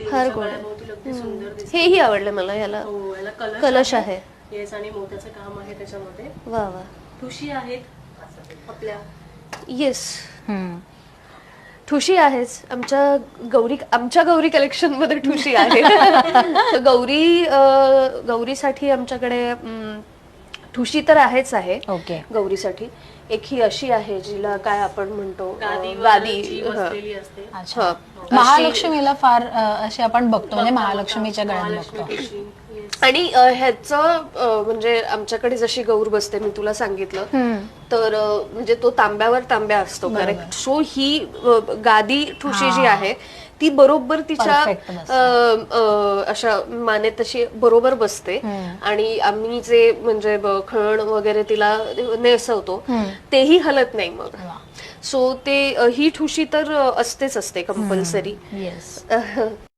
फार देवीच्या गोड. हेही आवडलं मला याला. हो याला कलश आहे. येस आणि मोत्याचं काम आहे त्याच्यामध्ये. वा वा. ठुशी आहेत. आपल्या. येस. हम्म. ठुशी आहेच. आमच्या गौरी आमच्या गौरी कलेक्शनमध्ये ठुशी आहे. गौरी गौरीसाठी आमच्याकडे ठुशी तर आहेच आहे. ओके. गौरीसाठी. एक ही अशी आहे जिला काय आपण म्हणतो अं, गादीवर गादी महालक्ष्मीला फार अ, असे आपण बघतो म्हणजे महालक्ष्मीच्या गळ्यात बघतो. आणि ह्याचं म्हणजे आमच्याकडे जशी गौर बसते मी तुला सांगितलं. तर म्हणजे तो तांब्यावर तांब्या असतो करेक्ट सो ही गादी ठुशी जी आहे ती बरोबर तिच्या अशा मानेत तशी बरोबर बसते. आणि आम्ही जे म्हणजे खण वगैरे तिला नेसवतो तेही हलत नाही मग. सो ते ही ठुशी तर असतेच असते कंपल्सरी.